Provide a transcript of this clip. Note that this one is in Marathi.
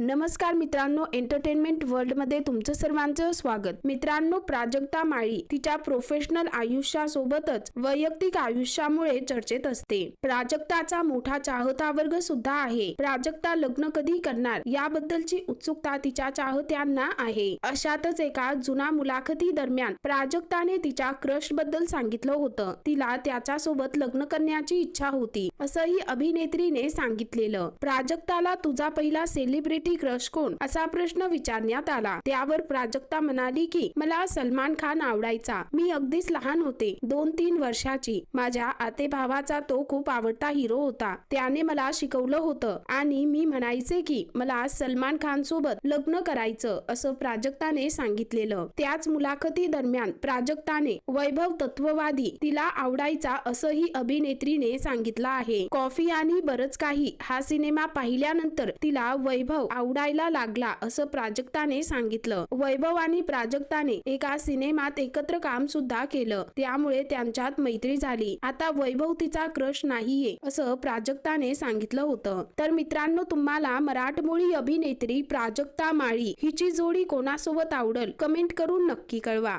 नमस्कार मित्रांनो एंटरटेनमेंट वर्ल्डमध्ये तुमचं सर्वांचं स्वागत. मित्रांनो प्राजक्ता माळी तिच्या प्रोफेशनल आयुष्यासोबतच वैयक्तिक आयुष्यामुळे चर्चेत असते. प्राजक्ताचा मोठा चाहता वर्ग सुद्धा आहे. प्राजक्ता लग्न कधी करणार याबद्दलची उत्सुकता तिच्या चाहत्यांना आहे. अशातच एका जुना मुलाखती दरम्यान प्राजक्ताने तिच्या क्रशबद्दल सांगितलं होतं. तिला त्याच्यासोबत लग्न करण्याची इच्छा होती असंही अभिनेत्रीने सांगितलेलं. प्राजक्ताला तुझा पहिला सेलिब्रिटी क्रश कोण? असा प्रश्न विचारण्यात आला. त्यावर प्राजक्ता म्हणाली की मला सलमान खान आवडायचा. मी अगदीच लहान होते. दोन तीन वर्षाची. माझ्या आते भावाचा तो खूप आवडता हिरो होता. त्याने मला शिकवलं होतं. आणि मी म्हणायचे की मला सलमान खान सोबत लग्न करायचं असं प्राजक्ताने सांगितलेलं. त्याच मुलाखती दरम्यान प्राजक्ताने वैभव तत्ववादी तिला आवडायचा असंही अभिनेत्रीने सांगितलं आहे. कॉफी आणि बरच काही हा सिनेमा पाहिल्यानंतर तिला वैभव आवडायला लागला असं प्राजक्ताने सांगितलं. वैभव आणि प्राजक्ताने एका सिनेमात एकत्र काम सुद्धा केलं. त्यामुळे त्यांच्यात मैत्री झाली. आता वैभव तिचा क्रश नाहीये असं प्राजक्ताने सांगितलं होतं. तर मित्रांनो तुम्हाला मराठमोळी अभिनेत्री प्राजक्ता माळी हिची जोडी कोणासोबत आवडल? कमेंट करून नक्की कळवा.